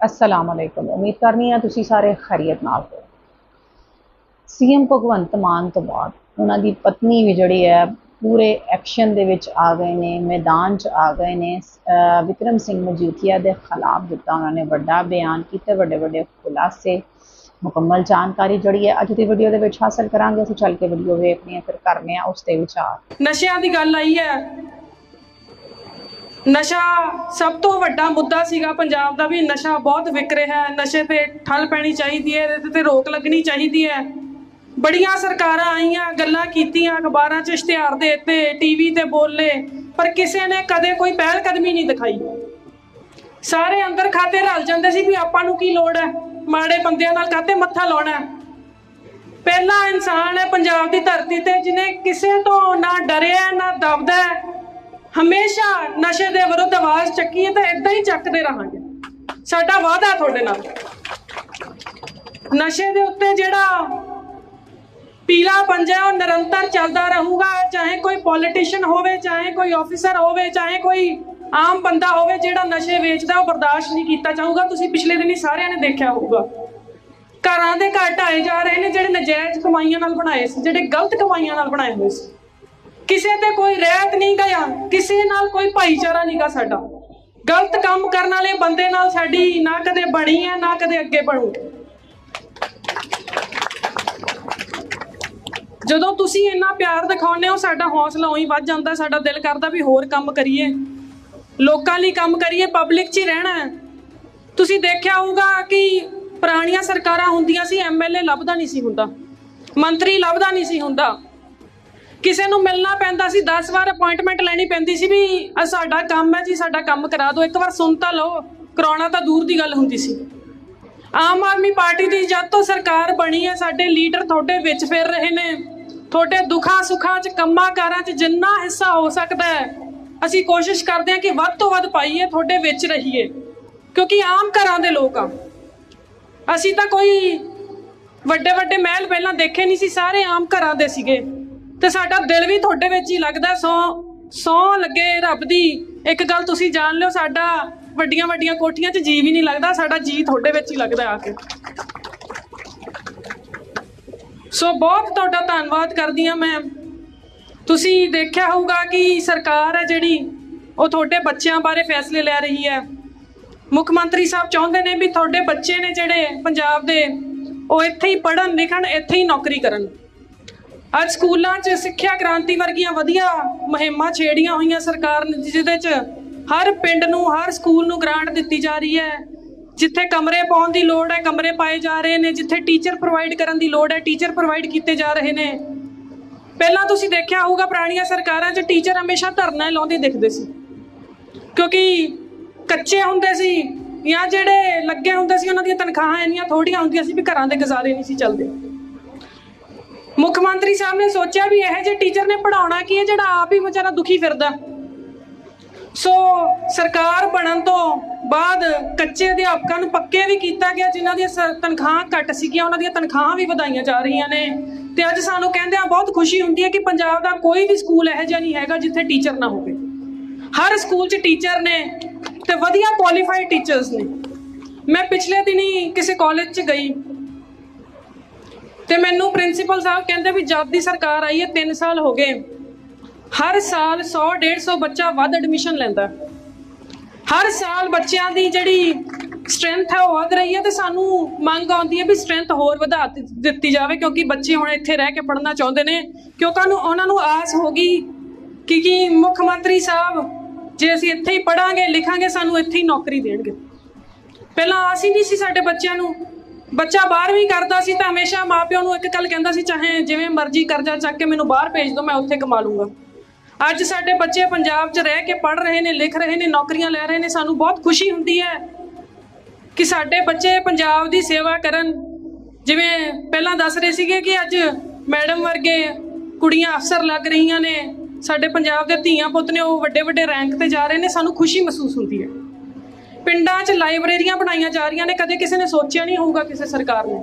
ਅਸਲਾਮ ਅਲੈਕੁਮ ਉਮੀਦ ਕਰਨੀ ਆ ਤੁਸੀਂ ਸਾਰੇ ਖੈਰੀਅਤ ਨਾਲ ਹੋ ਸੀਐਮ ਭਗਵੰਤ ਮਾਨ ਤੋਂ ਬਾਅਦ ਉਹਨਾਂ ਦੀ ਪਤਨੀ ਵੀ ਜਿਹੜੀ ਹੈ, ਪੂਰੇ ਐਕਸ਼ਨ ਦੇ ਵਿੱਚ ਆ ਗਏ ਨੇ, ਮੈਦਾਨ 'ਚ ਆ ਗਏ ਨੇ। ਵਿਕਰਮ ਸਿੰਘ ਮਜੀਠੀਆ ਦੇ ਖਿਲਾਫ ਦਿੱਤਾ ਉਹਨਾਂ ਨੇ ਵੱਡਾ ਬਿਆਨ ਕੀਤੇ, ਵੱਡੇ ਵੱਡੇ ਖੁਲਾਸੇ, ਮੁਕੰਮਲ ਜਾਣਕਾਰੀ ਜਿਹੜੀ ਹੈ, ਅੱਜ ਦੀ ਵੀਡੀਓ ਦੇ ਵਿੱਚ ਹਾਸਲ ਕਰਾਂਗੇ। ਅਸੀਂ ਚੱਲ ਕੇ ਵੀਡੀਓ ਵੇਖਦੇ ਹਾਂ, ਫਿਰ ਕਰਨੇ ਆ ਉਸ ਤੇ ਵਿਚਾਰ। ਨਸ਼ਿਆਂ ਦੀ ਗੱਲ ਆਈ ਹੈ। ਨਸ਼ਾ ਸਭ ਤੋਂ ਵੱਡਾ ਮੁੱਦਾ ਸੀਗਾ ਪੰਜਾਬ ਦਾ ਵੀ ਨਸ਼ਾ ਬਹੁਤ ਵਿਕ ਰਿਹਾ ਹੈ, ਨਸ਼ੇ ਤੇ ਠੱਲ ਪੈਣੀ ਚਾਹੀਦੀ ਹੈ, ਇਹਦੇ ਤੇ ਰੋਕ ਲੱਗਣੀ ਚਾਹੀਦੀ ਹੈ। ਬੜੀਆਂ ਸਰਕਾਰਾਂ ਆਈਆਂ, ਗੱਲਾਂ ਕੀਤੀਆਂ, ਅਖਬਾਰਾਂ 'ਚ ਇਸ਼ਤਿਹਾਰ ਦੇ ਦਿੱਤੇ, ਟੀਵੀ ਤੇ ਬੋਲੇ, ਪਰ ਕਿਸੇ ਨੇ ਕਦੇ ਕੋਈ ਪਹਿਲ ਕਦਮੀ ਨਹੀਂ ਦਿਖਾਈ। ਸਾਰੇ ਅੰਦਰ ਖਾਤੇ ਰਲ ਜਾਂਦੇ ਸੀ ਵੀ ਆਪਾਂ ਨੂੰ ਕੀ ਲੋੜ ਹੈ? ਮਾੜੇ ਬੰਦਿਆਂ ਨਾਲ ਕਾਤੇ ਮੱਥਾ ਲਾਉਣਾ ਪਹਿਲਾ ਇਨਸਾਨ ਹੈ ਪੰਜਾਬ ਦੀ ਧਰਤੀ ਤੇ ਜਿਨੇ ਕਿਸੇ ਤੋਂ ਨਾ ਡਰਿਆ, ਨਾ ਦਬਦਾ ਹਮੇਸ਼ਾ ਨਸ਼ੇ ਦੇ ਵਿਰੁੱਧ ਆਵਾਜ਼ ਚੱਕੀ ਹੈ ਤਾਂ ਇਦਾਂ ਹੀ ਚੱਕਦੇ ਰਹਾਂਗੇ। ਸਾਡਾ ਵਾਅਦਾ ਤੁਹਾਡੇ ਨਾਲ। ਨਸ਼ੇ ਦੇ ਉੱਤੇ ਜਿਹੜਾ ਪੀਲਾ ਪੰਜਾ ਉਹ ਨਿਰੰਤਰ ਚੱਲਦਾ ਰਹੂਗਾ, ਚਾਹੇ ਕੋਈ ਪੋਲੀਟੀਸ਼ੀਅਨ ਹੋਵੇ, ਚਾਹੇ ਕੋਈ ਆਫੀਸਰ ਹੋਵੇ, ਚਾਹੇ ਕੋਈ ਆਮ ਬੰਦਾ ਹੋਵੇ ਜਿਹੜਾ ਨਸ਼ੇ ਵੇਚਦਾ, ਉਹ ਬਰਦਾਸ਼ਤ ਨਹੀਂ ਕੀਤਾ ਜਾਊਗਾ। ਤੁਸੀਂ ਪਿਛਲੇ ਦਿਨੀ ਸਾਰਿਆਂ ਨੇ ਦੇਖਿਆ ਹੋਊਗਾ। ਘਰਾਂ ਦੇ ਘਰ ਢਾਏ ਜਾ ਰਹੇ ਨੇ ਜਿਹੜੇ ਨਜਾਇਜ਼ ਕਮਾਈਆਂ ਨਾਲ ਬਣਾਏ ਸੀ, ਜਿਹੜੇ ਗਲਤ ਕਮਾਈਆਂ ਨਾਲ ਬਣਾਏ ਹੋਏ ਸੀ। ਕਿਸੇ ਤੇ ਕੋਈ ਰਹਿਤ ਨਹੀਂ ਗਿਆ। ਕਿਸੇ ਨਾਲ ਕੋਈ ਭਾਈਚਾਰਾ ਨਹੀਂ ਸਾਡਾ। ਗਲਤ ਕੰਮ ਕਰਨ ਵਾਲੇ ਬੰਦੇ ਨਾਲ ਸਾਡੀ ਨਾ ਕਦੇ ਬਣੀ ਹੈ, ਨਾ ਕਦੇ ਅੱਗੇ ਬਣੂ। ਜਦੋਂ ਤੁਸੀਂ ਇੰਨਾ ਪਿਆਰ ਦਿਖਾਉਂਦੇ ਹੋ, ਸਾਡਾ ਹੌਸਲਾ ਉਹੀ ਵੱਧ ਜਾਂਦਾ, ਸਾਡਾ ਦਿਲ ਕਰਦਾ ਵੀ ਹੋਰ ਕੰਮ ਕਰੀਏ। ਲੋਕਾਂ ਲਈ ਕੰਮ ਕਰੀਏ ਪਬਲਿਕ 'ਚ ਹੀ ਰਹਿਣਾ ਹੈ। ਤੁਸੀਂ ਦੇਖਿਆ ਹੋਊਗਾ ਕਿ ਪੁਰਾਣੀਆਂ ਸਰਕਾਰਾਂ ਹੁੰਦੀਆਂ ਸੀ ਐਮਐਲਏ ਲੱਭਦਾ ਨਹੀਂ ਸੀ ਹੁੰਦਾ। ਮੰਤਰੀ ਲੱਭਦਾ ਨਹੀਂ ਸੀ ਹੁੰਦਾ। ਕਿਸੇ ਨੂੰ ਮਿਲਣਾ ਪੈਂਦਾ ਸੀ 10 ਵਾਰ ਅਪਾਇੰਟਮੈਂਟ ਲੈਣੀ ਪੈਂਦੀ ਸੀ ਵੀ, ਆ ਸਾਡਾ ਕੰਮ ਹੈ ਜੀ, ਸਾਡਾ ਕੰਮ ਕਰਾ ਦਿਓ। ਇੱਕ ਵਾਰ ਸੁਣ ਤਾਂ ਲਓ, ਕਰਾਉਣਾ ਤਾਂ ਦੂਰ ਦੀ ਗੱਲ ਹੁੰਦੀ ਸੀ। ਆਮ ਆਦਮੀ ਪਾਰਟੀ ਦੀ ਜਦ ਤੋਂ ਸਰਕਾਰ ਬਣੀ ਹੈ, ਸਾਡੇ ਲੀਡਰ ਤੁਹਾਡੇ ਵਿੱਚ ਫਿਰ ਰਹੇ ਨੇ। ਤੁਹਾਡੇ ਦੁੱਖਾਂ ਸੁੱਖਾਂ 'ਚ ਕੰਮਾਂ ਕਾਰਾਂ 'ਚ ਜਿੰਨਾ ਹਿੱਸਾ ਹੋ ਸਕਦਾ ਹੈ, ਅਸੀਂ ਕੋਸ਼ਿਸ਼ ਕਰਦੇ ਹਾਂ ਕਿ ਵੱਧ ਤੋਂ ਵੱਧ ਪਾਈਏ, ਤੁਹਾਡੇ ਵਿੱਚ ਰਹੀਏ। ਕਿਉਂਕਿ ਆਮ ਘਰਾਂ ਦੇ ਲੋਕ ਆ। ਅਸੀਂ ਤਾਂ ਕੋਈ ਵੱਡੇ ਵੱਡੇ ਮਹਿਲ ਪਹਿਲਾਂ ਦੇਖੇ ਨਹੀਂ ਸੀ, ਸਾਰੇ ਆਮ ਘਰਾਂ ਦੇ ਸੀਗੇ। ਤੇ ਸਾਡਾ ਦਿਲ ਵੀ ਤੁਹਾਡੇ ਵਿੱਚ ਹੀ ਲੱਗਦਾ, ਸੋ ਸੋ ਲੱਗੇ ਰੱਬ ਦੀ। ਇੱਕ ਗੱਲ ਤੁਸੀਂ ਜਾਣ ਲਿਓ, ਸਾਡਾ ਵੱਡੀਆਂ ਵੱਡੀਆਂ ਕੋਠੀਆਂ 'ਚ ਜੀ ਵੀ ਨਹੀਂ ਲੱਗਦਾ, ਸਾਡਾ ਜੀ ਤੁਹਾਡੇ ਵਿੱਚ ਹੀ ਲੱਗਦਾ ਆ ਕੇ। ਸੋ ਬਹੁਤ ਤੁਹਾਡਾ ਧੰਨਵਾਦ ਕਰਦੀ ਹਾਂ ਮੈਂ। ਤੁਸੀਂ ਦੇਖਿਆ ਹੋਊਗਾ ਕਿ ਸਰਕਾਰ ਹੈ ਜਿਹੜੀ, ਉਹ ਤੁਹਾਡੇ ਬੱਚਿਆਂ ਬਾਰੇ ਫੈਸਲੇ ਲੈ ਰਹੀ ਹੈ। ਮੁੱਖ ਮੰਤਰੀ ਸਾਹਿਬ ਚਾਹੁੰਦੇ ਨੇ ਵੀ ਤੁਹਾਡੇ ਬੱਚੇ ਨੇ ਜਿਹੜੇ ਪੰਜਾਬ ਦੇ, ਉਹ ਇੱਥੇ ਹੀ ਪੜ੍ਹਨ, ਲਿਖਣ, ਇੱਥੇ ਹੀ ਨੌਕਰੀ ਕਰਨ। ਅੱਜ ਸਕੂਲਾਂ 'ਚ ਸਿੱਖਿਆ ਕ੍ਰਾਂਤੀ ਵਰਗੀਆਂ ਵਧੀਆ ਮੁਹਿੰਮਾਂ ਛੇੜੀਆਂ ਹੋਈਆਂ ਸਰਕਾਰ ਨੇ, ਜਿਹਦੇ 'ਚ ਹਰ ਪਿੰਡ ਨੂੰ, ਹਰ ਸਕੂਲ ਨੂੰ ਗ੍ਰਾਂਟ ਦਿੱਤੀ ਜਾ ਰਹੀ ਹੈ। ਜਿੱਥੇ ਕਮਰੇ ਪਾਉਣ ਦੀ ਲੋੜ ਹੈ, ਕਮਰੇ ਪਾਏ ਜਾ ਰਹੇ ਨੇ, ਜਿੱਥੇ ਟੀਚਰ ਪ੍ਰੋਵਾਈਡ ਕਰਨ ਦੀ ਲੋੜ ਹੈ, ਟੀਚਰ ਪ੍ਰੋਵਾਈਡ ਕੀਤੇ ਜਾ ਰਹੇ ਨੇ। ਪਹਿਲਾਂ ਤੁਸੀਂ ਦੇਖਿਆ ਹੋਊਗਾ, ਪੁਰਾਣੀਆਂ ਸਰਕਾਰਾਂ 'ਚ ਟੀਚਰ ਹਮੇਸ਼ਾ ਧਰਨਾ ਲਾਉਂਦੇ ਦਿਖਦੇ ਸੀ। ਕਿਉਂਕਿ ਕੱਚੇ ਹੁੰਦੇ ਸੀ, ਜਾਂ ਜਿਹੜੇ ਲੱਗੇ ਹੁੰਦੇ ਸੀ, ਉਹਨਾਂ ਦੀਆਂ ਤਨਖਾਹਾਂ ਇੰਨੀਆਂ ਥੋੜੀਆਂ ਹੁੰਦੀਆਂ ਸੀ ਵੀ ਘਰਾਂ ਦੇ ਗੁਜ਼ਾਰੇ ਨਹੀਂ ਸੀ ਚੱਲਦੇ। ਮੁੱਖ ਮੰਤਰੀ ਸਾਹਿਬ ਨੇ ਸੋਚਿਆ ਵੀ ਇਹੋ ਜਿਹੇ ਟੀਚਰ ਨੇ ਪੜਾਉਣਾ ਕੀ ਹੈ ਜਿਹੜਾ ਆਪ ਹੀ ਵਿਚਾਰਾ ਦੁਖੀ ਫਿਰਦਾ। ਸੋ ਸਰਕਾਰ ਬਣਨ ਤੋਂ ਬਾਅਦ ਕੱਚੇ ਅਧਿਆਪਕਾਂ ਨੂੰ ਪੱਕੇ ਵੀ ਕੀਤਾ ਗਿਆ, ਜਿਨ੍ਹਾਂ ਦੀਆਂ ਸ- ਤਨਖਾਹਾਂ ਘੱਟ ਸੀਗੀਆਂ, ਉਹਨਾਂ ਦੀਆਂ ਤਨਖਾਹਾਂ ਵੀ ਵਧਾਈਆਂ ਜਾ ਰਹੀਆਂ ਨੇ। ਤੇ ਅੱਜ ਸਾਨੂੰ ਕਹਿੰਦਿਆਂ ਬਹੁਤ ਖੁਸ਼ੀ ਹੁੰਦੀ ਹੈ ਕਿ ਪੰਜਾਬ ਦਾ ਕੋਈ ਵੀ ਸਕੂਲ ਇਹੋ ਜਿਹਾ ਨਹੀਂ ਹੈਗਾ ਜਿੱਥੇ ਟੀਚਰ ਨਾ ਹੋਵੇ। ਹਰ ਸਕੂਲ 'ਚ ਟੀਚਰ ਨੇ ਤੇ ਵਧੀਆ ਕੁਆਲੀਫਾਈਡ ਟੀਚਰਸ ਨੇ। ਮੈਂ ਪਿਛਲੇ ਦਿਨੀ ਕਿਸੇ ਕਾਲਜ 'ਚ ਗਈ। ਤੇ ਮੈਨੂੰ ਪ੍ਰਿੰਸੀਪਲ ਸਾਹਿਬ ਕਹਿੰਦੇ ਵੀ ਜਦ ਦੀ ਸਰਕਾਰ ਆਈ ਹੈ 3 ਸਾਲ ਹੋ ਗਏ। ਹਰ ਸਾਲ 100 150 ਬੱਚਾ ਵੱਧ ਐਡਮਿਸ਼ਨ ਲੈਂਦਾ। ਹਰ ਸਾਲ ਬੱਚਿਆਂ ਦੀ ਜਿਹੜੀ ਸਟਰੈਂਥ ਹੈ ਉਹ ਵਧ ਰਹੀ ਹੈ ਤੇ ਸਾਨੂੰ ਮੰਗ ਆਉਂਦੀ ਹੈ ਵੀ ਸਟਰੈਂਥ ਹੋਰ ਵਧਾ ਦਿੱਤੀ- ਜਾਵੇ ਕਿਉਂਕਿ ਬੱਚੇ ਹੁਣ ਇੱਥੇ ਰਹਿ ਕੇ ਪੜ੍ਹਨਾ ਚਾਹੁੰਦੇ ਨੇ। ਕਿਉਂਕਿ ਉਹਨਾਂ ਨੂੰ ਆਸ ਹੋਗੀ ਕਿ ਕਿ ਮੁੱਖ ਮੰਤਰੀ ਸਾਹਿਬ, ਜੇ ਅਸੀਂ ਇੱਥੇ ਹੀ ਪੜਾਂਗੇ ਲਿਖਾਂਗੇ, ਸਾਨੂੰ ਇੱਥੇ ਹੀ ਨੌਕਰੀ ਦੇਣਗੇ। ਪਹਿਲਾਂ ਆਸ ਹੀ ਨਹੀਂ ਸੀ ਸਾਡੇ ਬੱਚਿਆਂ ਨੂੰ ਬੱਚਾ 12ਵੀਂ ਕਰਦਾ ਸੀ ਤਾਂ ਹਮੇਸ਼ਾ ਮਾਪਿਆਂ ਨੂੰ ਇੱਕ ਗੱਲ ਕਹਿੰਦਾ ਸੀ, ਚਾਹੇ ਜਿਵੇਂ ਮਰਜ਼ੀ ਕਰਜ਼ਾ ਚੱਕ ਕੇ ਮੈਨੂੰ ਬਾਹਰ ਭੇਜ ਦਿਓ, ਮੈਂ ਉੱਥੇ ਕਮਾ ਲੂੰਗਾ। ਅੱਜ ਸਾਡੇ ਬੱਚੇ ਪੰਜਾਬ 'ਚ ਰਹਿ ਕੇ ਪੜ੍ਹ ਰਹੇ ਨੇ, ਲਿਖ ਰਹੇ ਨੇ, ਨੌਕਰੀਆਂ ਲੈ ਰਹੇ ਨੇ, ਸਾਨੂੰ ਬਹੁਤ ਖੁਸ਼ੀ ਹੁੰਦੀ ਹੈ ਕਿ ਸਾਡੇ ਬੱਚੇ ਪੰਜਾਬ ਦੀ ਸੇਵਾ ਕਰਨ। ਜਿਵੇਂ ਪਹਿਲਾਂ ਦੱਸ ਰਹੇ ਸੀਗੇ ਕਿ ਅੱਜ ਮੈਡਮ ਵਰਗੇ ਕੁੜੀਆਂ ਅਫਸਰ ਲੱਗ ਰਹੀਆਂ ਨੇ, ਸਾਡੇ ਪੰਜਾਬ ਦੇ ਧੀਆਂ ਪੁੱਤ ਨੇ ਉਹ ਵੱਡੇ ਵੱਡੇ ਰੈਂਕ ਤੇ ਜਾ ਰਹੇ ਨੇ, ਸਾਨੂੰ ਖੁਸ਼ੀ ਮਹਿਸੂਸ ਹੁੰਦੀ ਹੈ। ਪਿੰਡਾਂ 'ਚ ਲਾਇਬ੍ਰੇਰੀਆਂ ਬਣਾਈਆਂ ਜਾ ਰਹੀਆਂ ਨੇ, ਕਦੇ ਕਿਸੇ ਨੇ ਸੋਚਿਆ ਨਹੀਂ ਹੋਊਗਾ ਕਿਸੇ ਸਰਕਾਰ ਨੇ।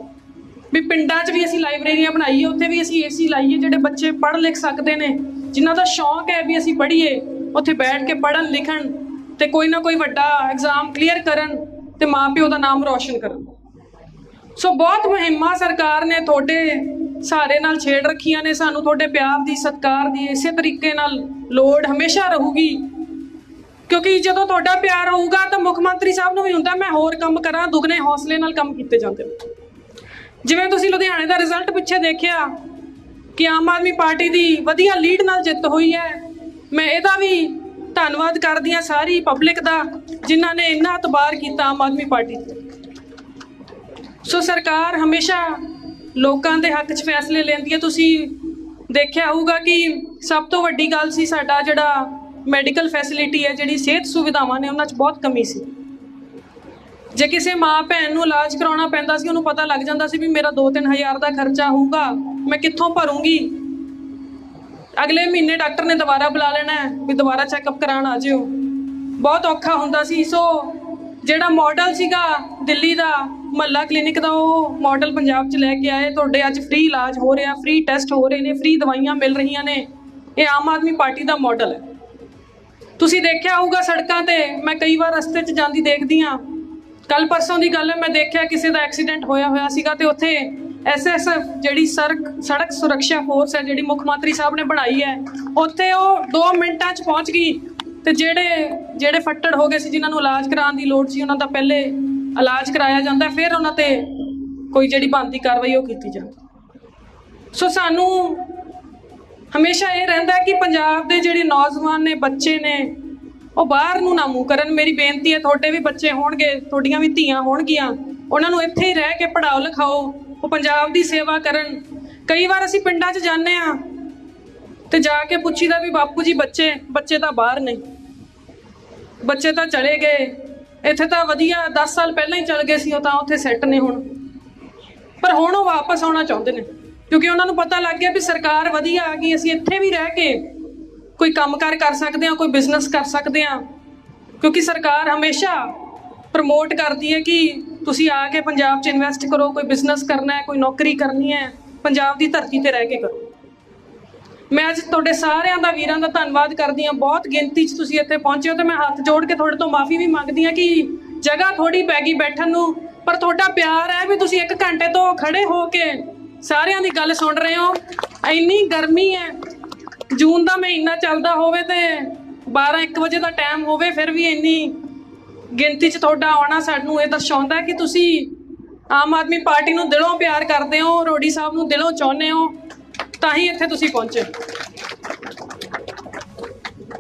ਵੀ ਪਿੰਡਾਂ 'ਚ ਵੀ ਅਸੀਂ ਲਾਇਬ੍ਰੇਰੀਆਂ ਬਣਾਈਏ, ਉੱਥੇ ਵੀ ਅਸੀਂ ਏਸੀ ਲਾਈਏ, ਜਿਹੜੇ ਬੱਚੇ ਪੜ੍ਹ ਲਿਖ ਸਕਦੇ ਨੇ, ਜਿਨ੍ਹਾਂ ਦਾ ਸ਼ੌਂਕ ਹੈ ਵੀ ਅਸੀਂ ਪੜ੍ਹੀਏ, ਉੱਥੇ ਬੈਠ ਕੇ ਪੜ੍ਹਨ ਲਿਖਣ ਤੇ ਕੋਈ ਨਾ ਕੋਈ ਵੱਡਾ ਐਗਜ਼ਾਮ ਕਲੀਅਰ ਕਰਨ ਤੇ ਮਾਪਿਓ ਦਾ ਨਾਮ ਰੌਸ਼ਨ ਕਰਨ। ਸੋ ਬਹੁਤ ਮੁਹਿੰਮਾਂ ਸਰਕਾਰ ਨੇ ਤੁਹਾਡੇ ਸਾਰੇ ਨਾਲ ਛੇੜ ਰੱਖੀਆਂ ਨੇ, ਸਾਨੂੰ ਤੁਹਾਡੇ ਪਿਆਰ ਦੀ, ਸਤਿਕਾਰ ਦੀ, ਇਸੇ ਤਰੀਕੇ ਨਾਲ ਲੋੜ ਹਮੇਸ਼ਾ ਰਹੂਗੀ। ਕਿਉਂਕਿ ਜਦੋਂ ਤੁਹਾਡਾ ਪਿਆਰ ਹੋਊਗਾ ਤਾਂ ਮੁੱਖ ਮੰਤਰੀ ਸਾਹਿਬ ਨੂੰ ਵੀ ਹੁੰਦਾ, ਮੈਂ ਹੋਰ ਕੰਮ ਕਰਾਂ, ਦੁੱਗਣੇ ਹੌਸਲੇ ਨਾਲ ਕੰਮ ਕੀਤੇ ਜਾਂਦੇ ਨੇ। ਜਿਵੇਂ ਤੁਸੀਂ ਲੁਧਿਆਣੇ ਦਾ ਰਿਜ਼ਲਟ ਪਿੱਛੇ ਦੇਖਿਆ ਕਿ ਆਮ ਆਦਮੀ ਪਾਰਟੀ ਦੀ ਵਧੀਆ ਲੀਡ ਨਾਲ ਜਿੱਤ ਹੋਈ ਹੈ। ਮੈਂ ਇਹਦਾ ਵੀ ਧੰਨਵਾਦ ਕਰਦੀ ਹਾਂ ਸਾਰੀ ਪਬਲਿਕ ਦਾ, ਜਿਨ੍ਹਾਂ ਨੇ ਇੰਨਾ ਇਤਬਾਰ ਕੀਤਾ ਆਮ ਆਦਮੀ ਪਾਰਟੀ ਸੋ ਸਰਕਾਰ ਹਮੇਸ਼ਾ ਲੋਕਾਂ ਦੇ ਹੱਕ 'ਚ ਫੈਸਲੇ ਲੈਂਦੀ ਹੈ। ਤੁਸੀਂ ਦੇਖਿਆ ਹੋਊਗਾ ਕਿ ਸਭ ਤੋਂ ਵੱਡੀ ਗੱਲ ਸੀ ਸਾਡਾ ਜਿਹੜਾ ਮੈਡੀਕਲ ਫੈਸਿਲਿਟੀ ਹੈ, ਜਿਹੜੀ ਸਿਹਤ ਸੁਵਿਧਾਵਾਂ ਨੇ, ਉਹਨਾਂ 'ਚ ਬਹੁਤ ਕਮੀ ਸੀ। ਜੇ ਕਿਸੇ ਮਾਂ ਭੈਣ ਨੂੰ ਇਲਾਜ ਕਰਾਉਣਾ ਪੈਂਦਾ ਸੀ, ਉਹਨੂੰ ਪਤਾ ਲੱਗ ਜਾਂਦਾ ਸੀ ਵੀ ਮੇਰਾ 2-3000 ਦਾ ਖਰਚਾ ਹੋਊਗਾ, ਮੈਂ ਕਿੱਥੋਂ ਭਰੂੰਗੀ? ਅਗਲੇ ਮਹੀਨੇ ਡਾਕਟਰ ਨੇ ਦੁਬਾਰਾ ਬੁਲਾ ਲੈਣਾ ਵੀ ਦੁਬਾਰਾ ਚੈੱਕਅਪ ਕਰਾਉਣ ਆ ਜਿਓ। ਬਹੁਤ ਔਖਾ ਹੁੰਦਾ ਸੀ। ਸੋ ਜਿਹੜਾ ਮਾਡਲ ਸੀਗਾ ਦਿੱਲੀ ਦਾ, ਮਹੱਲਾ ਕਲੀਨਿਕ ਦਾ, ਉਹ ਮਾਡਲ ਪੰਜਾਬ 'ਚ ਲੈ ਕੇ ਆਏ। ਤੁਹਾਡੇ ਅੱਜ ਫ੍ਰੀ ਇਲਾਜ ਹੋ ਰਿਹਾ ਫ੍ਰੀ ਟੈਸਟ ਹੋ ਰਹੇ ਨੇ ਫ੍ਰੀ ਦਵਾਈਆਂ ਮਿਲ ਰਹੀਆਂ ਨੇ। ਇਹ ਆਮ ਆਦਮੀ ਪਾਰਟੀ ਦਾ ਮਾਡਲ ਹੈ। ਤੁਸੀਂ ਦੇਖਿਆ ਹੋਊਗਾ ਸੜਕਾਂ ਤੇ, ਮੈਂ ਕਈ ਵਾਰ ਰਸਤੇ 'ਚ ਜਾਂਦੀ ਦੇਖਦੀ ਆ ਕੱਲ ਪਰਸੋਂ ਦੀ ਗੱਲ ਹੈ, ਮੈਂ ਦੇਖਿਆ ਕਿਸੇ ਦਾ ਐਕਸੀਡੈਂਟ ਹੋਇਆ ਹੋਇਆ ਸੀਗਾ ਤੇ ਉੱਥੇ ਐਸਐਸਐਫ ਜਿਹੜੀ ਸੜਕ ਸੜਕ ਸੁਰੱਖਿਆ ਫੋਰਸ ਹੈ, ਜਿਹੜੀ ਮੁੱਖ ਮੰਤਰੀ ਸਾਹਿਬ ਨੇ ਬਣਾਈ ਹੈ, ਉੱਥੇ ਉਹ 2 ਮਿੰਟਾਂ 'ਚ ਪਹੁੰਚ ਗਈ ਤੇ ਜਿਹੜੇ ਜਿਹੜੇ ਫੱਟੜ ਹੋ ਗਏ ਸੀ, ਜਿਨ੍ਹਾਂ ਨੂੰ ਇਲਾਜ ਕਰਾਉਣ ਦੀ ਲੋੜ ਸੀ, ਉਹਨਾਂ ਦਾ ਪਹਿਲੇ ਇਲਾਜ ਕਰਾਇਆ ਜਾਂਦਾ ਫਿਰ ਉਹਨਾਂ ਤੇ ਕੋਈ ਜਿਹੜੀ ਬਣਦੀ ਕਾਰਵਾਈ ਉਹ ਕੀਤੀ ਜਾਂਦੀ ਸੋ ਸਾਨੂੰ ਹਮੇਸ਼ਾ ਇਹ ਰਹਿੰਦਾ ਕਿ ਪੰਜਾਬ ਦੇ ਜਿਹੜੇ ਨੌਜਵਾਨ ਨੇ, ਬੱਚੇ ਨੇ, ਉਹ ਬਾਹਰ ਨੂੰ ਨਾ ਮੂੰਹ ਕਰਨ। ਮੇਰੀ ਬੇਨਤੀ ਹੈ, ਤੁਹਾਡੇ ਵੀ ਬੱਚੇ ਹੋਣਗੇ, ਤੁਹਾਡੀਆਂ ਵੀ ਧੀਆਂ ਹੋਣਗੀਆਂ। ਉਹਨਾਂ ਨੂੰ ਇੱਥੇ ਹੀ ਰਹਿ ਕੇ ਪੜਾਓ ਲਿਖਾਓ, ਉਹ ਪੰਜਾਬ ਦੀ ਸੇਵਾ ਕਰਨ। ਕਈ ਵਾਰ ਅਸੀਂ ਪਿੰਡਾਂ 'ਚ ਜਾਂਦੇ ਆ ਤੇ ਜਾ ਕੇ ਪੁੱਛੀਦਾ ਵੀ, ਬਾਪੂ ਜੀ, ਬੱਚੇ ਬੱਚੇ ਤਾਂ ਬਾਹਰ ਨੇ। ਬੱਚੇ ਤਾਂ ਚਲੇ ਗਏ। ਇੱਥੇ ਤਾਂ ਵਧੀਆ 10 ਸਾਲ ਪਹਿਲਾਂ ਹੀ ਚਲ ਗਏ ਸੀ, ਉਹ ਤਾਂ ਉੱਥੇ ਸੈੱਟ ਨੇ ਹੁਣ। ਪਰ ਹੁਣ ਉਹ ਵਾਪਸ ਆਉਣਾ ਚਾਹੁੰਦੇ ਨੇ। ਕਿਉਂਕਿ ਉਹਨਾਂ ਨੂੰ ਪਤਾ ਲੱਗ ਗਿਆ ਵੀ ਸਰਕਾਰ ਵਧੀਆ ਆ ਗਈ, ਅਸੀਂ ਇੱਥੇ ਵੀ ਰਹਿ ਕੇ ਕੋਈ ਕੰਮਕਾਰ ਕਰ ਸਕਦੇ ਹਾਂ, ਕੋਈ ਬਿਜ਼ਨਸ ਕਰ ਸਕਦੇ ਹਾਂ। ਕਿਉਂਕਿ ਸਰਕਾਰ ਹਮੇਸ਼ਾ ਪ੍ਰਮੋਟ ਕਰਦੀ ਹੈ ਕਿ ਤੁਸੀਂ ਆ ਕੇ ਪੰਜਾਬ 'ਚ ਇਨਵੈਸਟ ਕਰੋ, ਕੋਈ ਬਿਜ਼ਨਸ ਕਰਨਾ ਹੈ, ਕੋਈ ਨੌਕਰੀ ਕਰਨੀ ਹੈ, ਪੰਜਾਬ ਦੀ ਧਰਤੀ ਤੇ ਰਹਿ ਕੇ ਕਰੋ। ਮੈਂ ਅੱਜ ਤੁਹਾਡੇ ਸਾਰਿਆਂ ਦਾ, ਵੀਰਾਂ ਦਾ ਧੰਨਵਾਦ ਕਰਦੀ ਹਾਂ। ਬਹੁਤ ਗਿਣਤੀ 'ਚ ਤੁਸੀਂ ਇੱਥੇ ਪਹੁੰਚੇ ਹੋ ਤੇ ਮੈਂ ਹੱਥ ਜੋੜ ਕੇ ਤੁਹਾਡੇ ਤੋਂ ਮਾਫੀ ਵੀ ਮੰਗਦੀ ਹਾਂ ਕਿ ਜਗ੍ਹਾ ਥੋੜੀ ਪੈ ਗਈ ਬੈਠਣ ਨੂੰ, ਪਰ ਤੁਹਾਡਾ ਪਿਆਰ ਹੈ ਵੀ ਤੁਸੀਂ 1 ਘੰਟੇ ਤੋਂ ਖੜੇ ਹੋ ਕੇ ਸਾਰਿਆਂ ਦੀ ਗੱਲ ਸੁਣ ਰਹੇ ਹੋ। ਇੰਨੀ ਗਰਮੀ ਹੈ। ਜੂਨ ਦਾ ਮਹੀਨਾ ਚੱਲਦਾ ਹੋਵੇ ਤੇ 12 1 ਵਜੇ ਦਾ ਟਾਈਮ ਹੋਵੇ, ਫਿਰ ਵੀ ਇੰਨੀ ਗਿਣਤੀ 'ਚ ਤੁਹਾਡਾ ਆਉਣਾ ਸਾਨੂੰ ਇਹ ਦਰਸਾਉਂਦਾ ਕਿ ਤੁਸੀਂ ਆਮ ਆਦਮੀ ਪਾਰਟੀ ਨੂੰ ਦਿਲੋਂ ਪਿਆਰ ਕਰਦੇ ਹੋ ਰੋੜੀ ਸਾਹਿਬ ਨੂੰ ਦਿਲੋਂ ਚਾਹੁੰਦੇ ਹੋ, ਤਾਂ ਹੀ ਇੱਥੇ ਤੁਸੀਂ ਪਹੁੰਚੇ।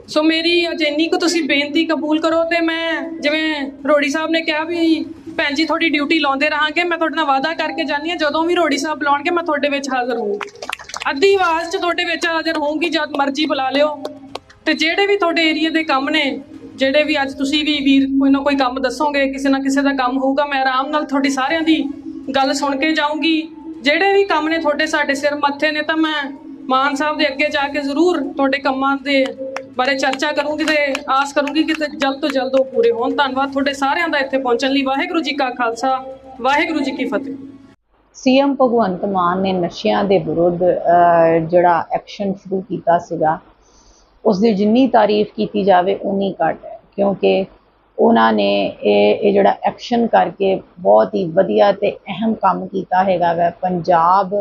ਸੋ ਮੇਰੀ ਅੱਜ ਇੰਨੀ ਕੁ ਤੁਸੀਂ ਬੇਨਤੀ ਕਬੂਲ ਕਰੋ ਤੇ ਮੈਂ ਜਿਵੇਂ ਰੋੜੀ ਸਾਹਿਬ ਨੇ ਕਿਹਾ ਵੀ ਭੈਣ ਜੀ, ਤੁਹਾਡੀ ਡਿਊਟੀ ਲਾਉਂਦੇ ਰਹਾਂਗੇ, ਮੈਂ ਤੁਹਾਡੇ ਨਾਲ ਵਾਅਦਾ ਕਰਕੇ ਜਾਨੀ ਆ ਜਦੋਂ ਵੀ ਰੋੜੀ ਸਾਹਿਬ ਬੁਲਾਉਣਗੇ, ਮੈਂ ਤੁਹਾਡੇ ਵਿੱਚ ਹਾਜ਼ਰ ਹੋਊਂਗੀ ਅੱਧੀ ਆਵਾਜ਼ 'ਚ ਤੁਹਾਡੇ ਵਿੱਚ ਹਾਜ਼ਰ ਹੋਊਂਗੀ, ਜਦ ਮਰਜ਼ੀ ਬੁਲਾ ਲਿਓ। ਤੇ ਜਿਹੜੇ ਵੀ ਤੁਹਾਡੇ ਏਰੀਆ ਦੇ ਕੰਮ ਨੇ, ਜਿਹੜੇ ਵੀ ਅੱਜ ਤੁਸੀਂ ਵੀ ਵੀਰ ਕੋਈ ਨਾ ਕੋਈ ਕੰਮ ਦੱਸੋਗੇ, ਕਿਸੇ ਨਾ ਕਿਸੇ ਦਾ ਕੰਮ ਹੋਊਗਾ, ਮੈਂ ਆਰਾਮ ਨਾਲ ਤੁਹਾਡੀ ਸਾਰਿਆਂ ਦੀ ਗੱਲ ਸੁਣ ਕੇ ਜਾਊਂਗੀ। ਜਿਹੜੇ ਵੀ ਕੰਮ ਨੇ ਤੁਹਾਡੇ ਸਾਡੇ ਸਿਰ ਮੱਥੇ ਨੇ, ਤਾਂ ਮੈਂ ਮਾਨ ਸਾਹਿਬ ਦੇ ਅੱਗੇ ਜਾ ਕੇ ਜ਼ਰੂਰ ਤੁਹਾਡੇ ਕੰਮਾਂ ਦੇ ਬਾਰੇ ਚਰਚਾ ਕਰੂੰਗੀ ਤੇ ਆਸ ਕਰੂੰਗੀ ਕਿ ਜਲਦ ਤੋਂ ਜਲਦ ਉਹ ਪੂਰੇ ਹੋਣ। ਧੰਨਵਾਦ ਤੁਹਾਡੇ ਸਾਰਿਆਂ ਦਾ ਇੱਥੇ ਪਹੁੰਚਣ ਲਈ। ਵਾਹਿਗੁਰੂ ਜੀ ਕਾ ਖਾਲਸਾ, ਵਾਹਿਗੁਰੂ ਜੀ ਕੀ ਫਤਿਹ। ਸੀਐਮ ਭਗਵੰਤ ਮਾਨ ਨੇ ਨਸ਼ਿਆਂ ਦੇ ਵਿਰੁੱਧ ਜਿਹੜਾ ਐਕਸ਼ਨ ਸ਼ੁਰੂ ਕੀਤਾ ਸੀਗਾ, ਉਸ ਦੀ ਜਿੰਨੀ ਤਾਰੀਫ ਕੀਤੀ ਜਾਵੇ ਉਨੀ ਘੱਟ ਹੈ। ਕਿਉਂਕਿ ਉਹਨਾਂ ਨੇ ਇਹ ਇਹ ਜਿਹੜਾ ਐਕਸ਼ਨ ਕਰਕੇ ਬਹੁਤ ਹੀ ਵਧੀਆ ਤੇ ਅਹਿਮ ਕੰਮ ਕੀਤਾ ਹੈਗਾ ਵਾ। ਪੰਜਾਬ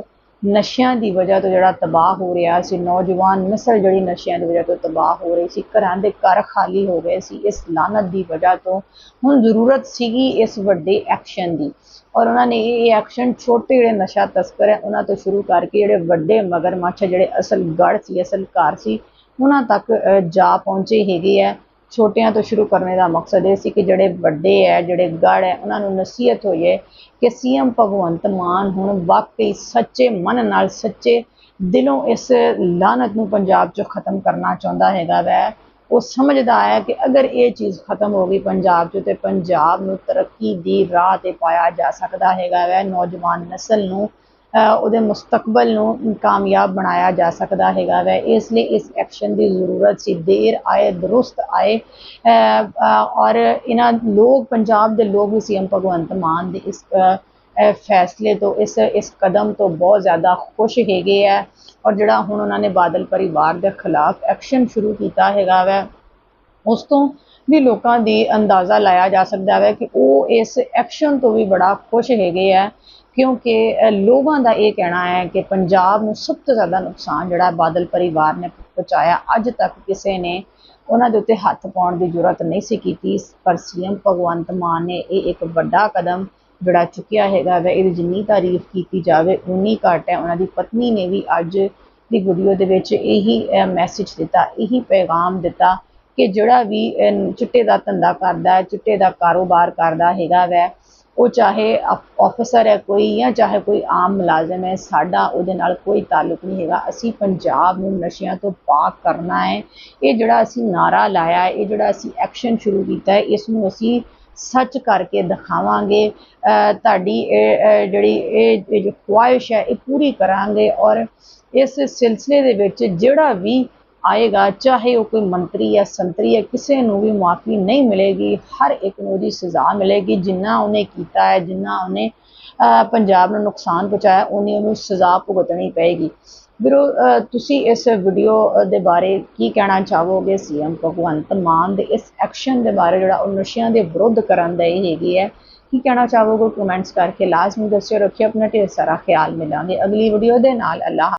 ਨਸ਼ਿਆਂ ਦੀ ਵਜ੍ਹਾ ਤੋਂ ਜਿਹੜਾ ਤਬਾਹ ਹੋ ਰਿਹਾ ਸੀ ਨੌਜਵਾਨ ਨਸਲ ਜਿਹੜੀ ਨਸ਼ਿਆਂ ਦੀ ਵਜ੍ਹਾ ਤੋਂ ਤਬਾਹ ਹੋ ਰਹੀ ਸੀ ਘਰਾਂ ਦੇ ਘਰ ਖਾਲੀ ਹੋ ਗਏ ਸੀ ਇਸ ਲਾਨਤ ਦੀ ਵਜ੍ਹਾ ਤੋਂ ਹੁਣ ਜ਼ਰੂਰਤ ਸੀਗੀ ਇਸ ਵੱਡੇ ਐਕਸ਼ਨ ਦੀ ਔਰ ਉਹਨਾਂ ਨੇ ਇਹ ਐਕਸ਼ਨ ਛੋਟੇ ਜਿਹੜੇ ਨਸ਼ਾ ਤਸਕਰ ਹੈ ਉਹਨਾਂ ਤੋਂ ਸ਼ੁਰੂ ਕਰਕੇ ਜਿਹੜੇ ਵੱਡੇ ਮਗਰਮੱਛ ਹੈ, ਜਿਹੜੇ ਅਸਲ ਗੜ ਸੀ ਅਸਲ ਘਰ ਸੀ ਉਹਨਾਂ ਤੱਕ ਅਹ, ਜਾ ਪਹੁੰਚੇ ਹੈਗੇ ਹੈ। ਛੋਟਿਆਂ ਤੋਂ ਸ਼ੁਰੂ ਕਰਨ ਦਾ ਮਕਸਦ ਇਹ ਸੀ ਕਿ ਜਿਹੜੇ ਵੱਡੇ ਹੈ ਜਿਹੜੇ ਗੜ ਹੈ ਉਹਨਾਂ ਨੂੰ ਨਸੀਹਤ ਹੋਈਏ ਕਿ ਸੀਐਮ ਭਗਵੰਤ ਮਾਨ ਹੁਣ ਵਾਕਈ ਸੱਚੇ ਮਨ ਨਾਲ, ਸੱਚੇ ਦਿਲੋਂ ਇਸ ਲਾਨਤ ਨੂੰ ਪੰਜਾਬ 'ਚੋਂ ਖਤਮ ਕਰਨਾ ਚਾਹੁੰਦਾ ਹੈਗਾ ਵੈ। ਉਹ ਸਮਝਦਾ ਹੈ ਕਿ ਅਗਰ ਇਹ ਚੀਜ਼ ਖਤਮ ਹੋ ਗਈ ਪੰਜਾਬ 'ਚ ਤੇ ਪੰਜਾਬ ਨੂੰ ਤਰੱਕੀ ਦੀ ਰਾਹ ਤੇ ਪਾਇਆ ਜਾ ਸਕਦਾ ਹੈਗਾ ਵੈ। ਨੌਜਵਾਨ ਨਸਲ ਨੂੰ ਉਹਦੇ ਮੁਸਤਕਬਲ ਨੂੰ ਕਾਮਯਾਬ ਬਣਾਇਆ ਜਾ ਸਕਦਾ ਹੈਗਾ ਵੈ। ਇਸ ਲਈ ਇਸ ਐਕਸ਼ਨ ਦੀ ਜ਼ਰੂਰਤ ਸੀ। ਦੇਰ ਆਏ, ਦਰੁਸਤ ਆਏ। ਔਰ ਇਹਨਾਂ ਲੋਕ, ਪੰਜਾਬ ਦੇ ਲੋਕ ਵੀ ਸੀਐਮ ਭਗਵੰਤ ਮਾਨ ਦੇ ਇਸ ਫੈਸਲੇ ਤੋਂ, ਇਸ ਇਸ ਕਦਮ ਤੋਂ ਬਹੁਤ ਜ਼ਿਆਦਾ ਖੁਸ਼ ਹੈਗੇ ਆ। ਔਰ ਜਿਹੜਾ ਹੁਣ ਉਹਨਾਂ ਨੇ ਬਾਦਲ ਪਰਿਵਾਰ ਦੇ ਖਿਲਾਫ ਐਕਸ਼ਨ ਸ਼ੁਰੂ ਕੀਤਾ ਹੈਗਾ ਵੈ ਉਸ ਤੋਂ ਵੀ ਲੋਕਾਂ ਦੀ ਅੰਦਾਜ਼ਾ ਲਾਇਆ ਜਾ ਸਕਦਾ ਹੈ ਕਿ ਉਹ ਇਸ ਐਕਸ਼ਨ ਤੋਂ ਵੀ ਬੜਾ ਖੁਸ਼ ਹੈਗੇ ਆ, ਕਿਉਂਕਿ ਲੋਕਾਂ ਦਾ ਇਹ ਕਹਿਣਾ ਹੈ ਕਿ ਪੰਜਾਬ ਨੂੰ ਸਭ ਤੋਂ ਜ਼ਿਆਦਾ ਨੁਕਸਾਨ ਜਿਹੜਾ ਬਾਦਲ ਪਰਿਵਾਰ ਨੇ ਪਹੁੰਚਾਇਆ, ਅੱਜ ਤੱਕ ਕਿਸੇ ਨੇ ਉਹਨਾਂ ਦੇ ਉੱਤੇ ਹੱਥ ਪਾਉਣ ਦੀ ਜ਼ਰੂਰਤ ਨਹੀਂ ਸੀ ਕੀਤੀ, ਪਰ ਸੀਐਮ ਭਗਵੰਤ ਮਾਨ ਨੇ ਇਹ ਇੱਕ ਵੱਡਾ ਕਦਮ ਜਿਹੜਾ ਚੁੱਕਿਆ ਹੈਗਾ ਵੈ, ਇਹਦੀ ਜਿੰਨੀ ਤਾਰੀਫ ਕੀਤੀ ਜਾਵੇ, ਉਨੀ ਘੱਟ ਹੈ। ਉਹਨਾਂ ਦੀ ਪਤਨੀ ਨੇ ਵੀ ਅੱਜ ਦੀ ਵੀਡੀਓ ਦੇ ਵਿੱਚ ਇਹੀ ਮੈਸੇਜ ਦਿੱਤਾ, ਇਹੀ ਪੈਗਾਮ ਦਿੱਤਾ ਕਿ ਜਿਹੜਾ ਵੀ ਚਿੱਟੇ ਦਾ ਧੰਦਾ ਕਰਦਾ ਹੈ, ਚਿੱਟੇ ਦਾ ਕਾਰੋਬਾਰ ਕਰਦਾ ਹੈਗਾ ਵੈ, ਉਹ ਚਾਹੇ ਆਫੀਸਰ ਹੈ ਕੋਈ ਜਾਂ ਚਾਹੇ ਕੋਈ ਆਮ ਮੁਲਾਜ਼ਮ ਹੈ, ਸਾਡਾ ਉਹਦੇ ਨਾਲ ਕੋਈ ਤਾਲੁਕ ਨਹੀਂ ਹੈਗਾ। ਅਸੀਂ ਪੰਜਾਬ ਨੂੰ ਨਸ਼ਿਆਂ ਤੋਂ ਪਾਕ ਕਰਨਾ ਹੈ। ਇਹ ਜਿਹੜਾ ਅਸੀਂ ਨਾਰਾ ਲਾਇਆ ਹੈ, ਇਹ ਜਿਹੜਾ ਅਸੀਂ ਐਕਸ਼ਨ ਸ਼ੁਰੂ ਕੀਤਾ ਹੈ, ਇਸ ਨੂੰ ਅਸੀਂ ਸੱਚ ਕਰਕੇ ਦਿਖਾਵਾਂਗੇ। ਤੁਹਾਡੀ ਜਿਹੜੀ ਇਹ ਇਹ ਜੋ ਖੁਆਇਸ਼ ਹੈ, ਇਹ ਪੂਰੀ ਕਰਾਂਗੇ ਔਰ ਇਸ ਸਿਲਸਿਲੇ ਦੇ ਵਿੱਚ ਜਿਹੜਾ ਵੀ ਆਏਗਾ, ਚਾਹੇ ਉਹ ਕੋਈ ਮੰਤਰੀ ਜਾਂ ਸੰਤਰੀ ਹੈ, ਕਿਸੇ ਨੂੰ ਵੀ ਮਾਫੀ ਨਹੀਂ ਮਿਲੇਗੀ, ਹਰ ਇੱਕ ਨੂੰ ਉਹਦੀ ਸਜ਼ਾ ਮਿਲੇਗੀ, ਜਿੰਨਾ ਉਹਨੇ ਕੀਤਾ ਹੈ, ਜਿੰਨਾ ਉਹਨੇ ਪੰਜਾਬ ਨੂੰ ਨੁਕਸਾਨ ਪਹੁੰਚਾਇਆ ਉਨੀ ਉਹਨੂੰ ਸਜ਼ਾ ਭੁਗਤਣੀ ਪਏਗੀ। ਵੀਰੋ ਤੁਸੀਂ ਇਸ ਵੀਡੀਓ ਦੇ ਬਾਰੇ ਕੀ ਕਹਿਣਾ ਚਾਹੋਗੇ ਸੀਐਮ ਭਗਵੰਤ ਮਾਨ ਦੇ? ਇਸ ਐਕਸ਼ਨ ਦੇ ਬਾਰੇ ਜਿਹੜਾ ਉਹ ਨਸ਼ਿਆਂ ਦੇ ਵਿਰੁੱਧ ਕਰਨ ਦਾ ਇਹ ਹੈਗੀ ਹੈ, ਕੀ ਕਹਿਣਾ ਚਾਹੋਗੇ? ਕਮੈਂਟਸ ਕਰਕੇ ਲਾਜ਼ਮੀ ਦੱਸਿਓ, ਰੱਖਿਓ, ਆਪਣਾ ਢੇਰ ਸਾਰਾ ਖਿਆਲ ਮਿਲਾਂਗੇ। ਅਗਲੀ ਵੀਡੀਓ ਦੇ ਨਾਲ, ਅੱਲਾਹ